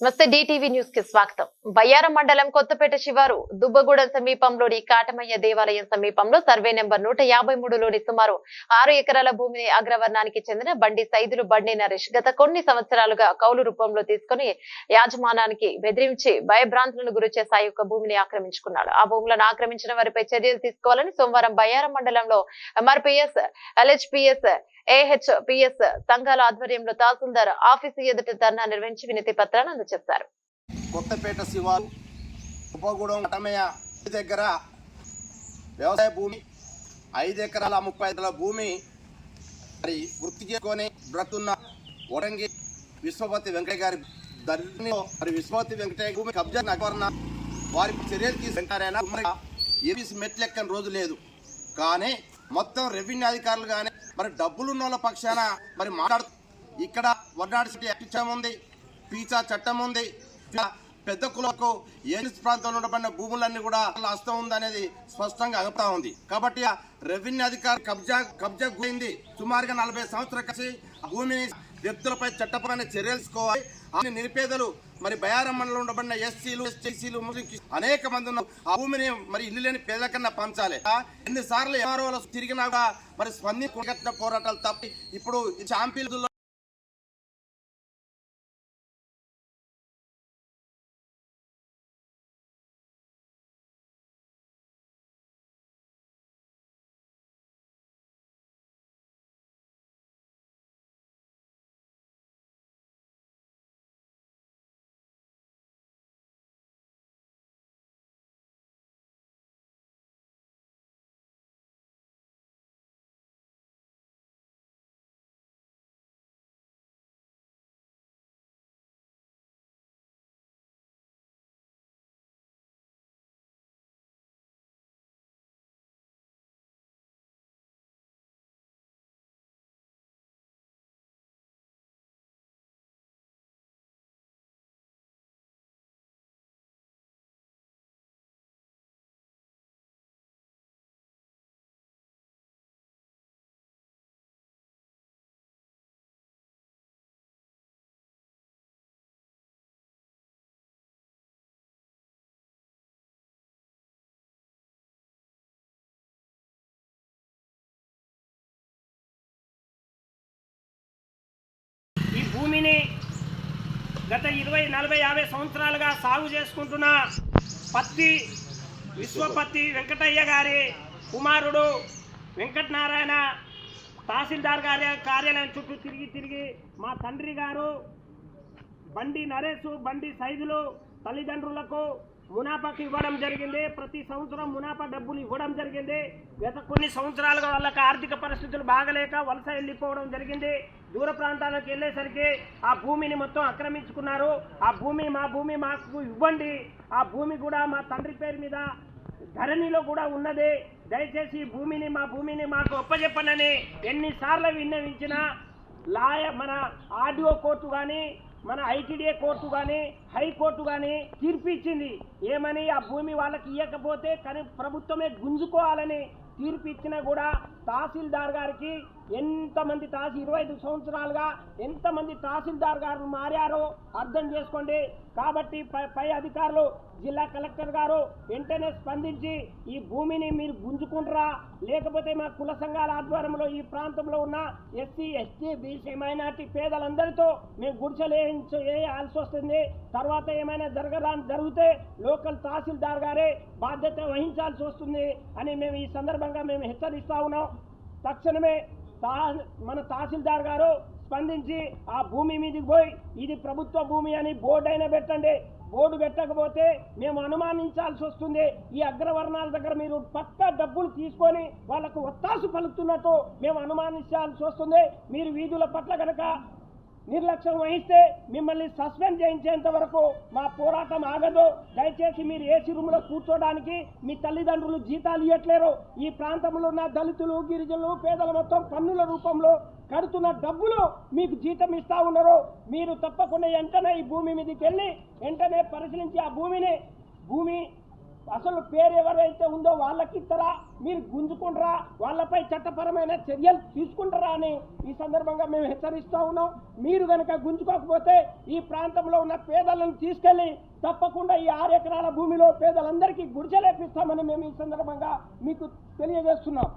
నమస్తే డిటీవీ న్యూస్కి స్వాగతం. బయ్యారం మండలం కొత్తపేట శివారు దుబ్బగూడెం సమీపంలోని కాటమయ్య దేవాలయం సమీపంలో సర్వే నెంబర్ నూట యాభై మూడులోని సుమారు ఆరు ఎకరాల భూమిని అగ్రవర్ణానికి చెందిన బండి సైదులు బండి నరేష్ గత కొన్ని సంవత్సరాలుగా కౌలు రూపంలో తీసుకుని యాజమానానికి బెదిరించి భయభ్రాంతులను గురి స్థాయి యొక్క భూమిని ఆక్రమించుకున్నాడు. ఆ భూములను ఆక్రమించిన వారిపై చర్యలు తీసుకోవాలని సోమవారం బయ్యారం మండలంలో ఎంఆర్పిఎస్ ఎల్హెచ్పిఎస్ ఏహెచ్పిఎస్ సంఘాల ఆధ్వర్యంలో తహసీల్దార్ ఆఫీసు ఎదుట ధర్నా నిర్వహించి వినతి పత్రాన్ని చెప్పారు. కొత్తపేట శివారు ఉపగూడెం అటమయ్య దగ్గర వ్యవసాయ భూమి ఐదు ఎకరాల ముప్పై ఐదుల భూమి మరి వృత్తి చేసుకొని బ్రతున్న ఒడంగి విశ్వపతి వెంకయ్య గారి దర్శనంలో మరి విశ్వపతి వెంకటయ్య భూమి కబ్జా నగవర్ణ వారి చర్యలు తీసుకుంటారైనా ఏబీసీ మెట్లు ఎక్కని రోజు లేదు. కానీ మొత్తం రెవెన్యూ అధికారులు కానీ మరి డబ్బులు ఉన్న వాళ్ళ పక్షాన మరి మాట్లాడుతూ ఇక్కడ వడ్నాడు సిటీ యాక్ట్ ఉంది. పీచా చట్టం ఉంది. ఇలా పెద్ద కులకు ఏనిస్ ప్రాంతంలో ఉండబడిన భూములన్నీ కూడా హస్తం ఉంది అనేది స్పష్టంగా అగుతా ఉంది. కాబట్టి ఆ రెవెన్యూ అధికారి కబ్జా కబ్జా గురైంది. సుమారుగా నలభై సంవత్సరాల కలిసి భూమిని వ్యక్తులపై చట్టపరమైన చర్యలు తీసుకోవాలి. అన్ని నిరుపేదలు మరి బయారం మండలంలో ఉండబడిన ఎస్సీలు ఎస్టీసీలు ముస్లిం అనేక మంది ఆ భూమిని మరి ఇల్లు లేని పేదల కన్నా పంచాలి. ఆ ఎన్నిసార్లు ఎంఆర్ఓలు తిరిగినా కూడా మరి స్పందించిన పోరాటాలు తప్పి ఇప్పుడు ఈ గత ఇరవై నలభై యాభై సంవత్సరాలుగా సాగు చేసుకుంటున్న పత్తి విశ్వపత్తి వెంకటయ్య గారి కుమారుడు వెంకటనారాయణ తహసీల్దార్ గారి కార్యాలయం చుట్టూ తిరిగి తిరిగి మా తండ్రి గారు బండి నరేష్ బండి సైజులు తల్లిదండ్రులకు మునాఫాకి ఇవ్వడం జరిగింది. ప్రతి సంవత్సరం మునాఫా డబ్బులు ఇవ్వడం జరిగింది. గత కొన్ని సంవత్సరాలుగా వాళ్ళకి ఆర్థిక పరిస్థితులు బాగలేక వలస వెళ్ళిపోవడం జరిగింది. దూర ప్రాంతాలకు వెళ్ళేసరికి ఆ భూమిని మొత్తం ఆక్రమించుకున్నారు. ఆ భూమి మా భూమి మాకు ఇవ్వండి. ఆ భూమి కూడా మా తండ్రి పేరు మీద ధరణిలో కూడా ఉన్నది. దయచేసి భూమిని మా భూమిని మాకు ఒప్పజెప్పనని ఎన్నిసార్లు విన్నవించినా లాయ మన ఆర్డీఓ కోర్టు కానీ మన ఐటీడీఏ కోర్టు కానీ హైకోర్టు కానీ తీర్పు ఇచ్చింది ఏమని? ఆ భూమి వాళ్ళకి ఇవ్వకపోతే కానీ ప్రభుత్వమే గుంజుకోవాలని తీర్పు ఇచ్చినా కూడా తహసీల్దార్ గారికి ఎంతమంది తహసీ ఇరవై ఐదు సంవత్సరాలుగా ఎంతమంది తహసీల్దార్ గారు మారారో అర్థం చేసుకోండి. కాబట్టి పై పై అధికారులు జిల్లా కలెక్టర్ గారు వెంటనే స్పందించి ఈ భూమిని మీరు గుంజుకుంటారా. లేకపోతే మా కుల సంఘాల ఆధ్వర్యంలో ఈ ప్రాంతంలో ఉన్న ఎస్సీ ఎస్టీ బీసీ మైనార్టీ పేదలందరితో మేము గుడిసెలు వేయాల్సి వస్తుంది తర్వాత ఏమైనా జరగరా జరిగితే లోకల్ తహసీల్దార్ గారే బాధ్యత వహించాల్సి వస్తుంది అని మేము ఈ సందర్భంగా మేము హెచ్చరిస్తా ఉన్నాం. తక్షణమే తా మన తహసీల్దార్ గారు స్పందించి ఆ భూమి మీదకి పోయి ఇది ప్రభుత్వ భూమి అని బోర్డు అయినా పెట్టండి. బోర్డు పెట్టకపోతే మేము అనుమానించాల్సి వస్తుంది. ఈ అగ్రవర్ణాల దగ్గర మీరు పక్క డబ్బులు తీసుకొని వాళ్ళకు ఒత్తాసు పలుకుతున్నట్టు మేము అనుమానించాల్సి వస్తుంది. మీరు వీధుల పట్ల కనుక నిర్లక్ష్యం వహిస్తే మిమ్మల్ని సస్పెండ్ చేయించేంత వరకు మా పోరాటం ఆగదు. దయచేసి మీరు ఏసీ రూమ్లో కూర్చోడానికి మీ తల్లిదండ్రులు జీతాలు ఇవ్వట్లేరు. ఈ ప్రాంతంలో ఉన్న దళితులు గిరిజనులు పేదల మొత్తం పన్నుల రూపంలో కడుతున్న డబ్బులు మీకు జీతం ఇస్తా ఉన్నారు. మీరు తప్పకుండా వెంటనే ఈ భూమి మీదకి వెళ్ళి వెంటనే పరిశీలించి ఆ భూమిని భూమి అసలు పేరు ఎవరైతే ఉందో వాళ్ళకి ఇస్తారా మీరు గుంజుకుంటారా వాళ్ళపై చట్టపరమైన చర్యలు తీసుకుంటారా అని ఈ సందర్భంగా మేము హెచ్చరిస్తూ ఉన్నాం. మీరు కనుక గుంజుకోకపోతే ఈ ప్రాంతంలో ఉన్న పేదలను తీసుకెళ్ళి తప్పకుండా ఈ ఆరు ఎకరాల భూమిలో పేదలందరికీ గుడిసెలేపిస్తామని మేము ఈ సందర్భంగా మీకు తెలియజేస్తున్నాం.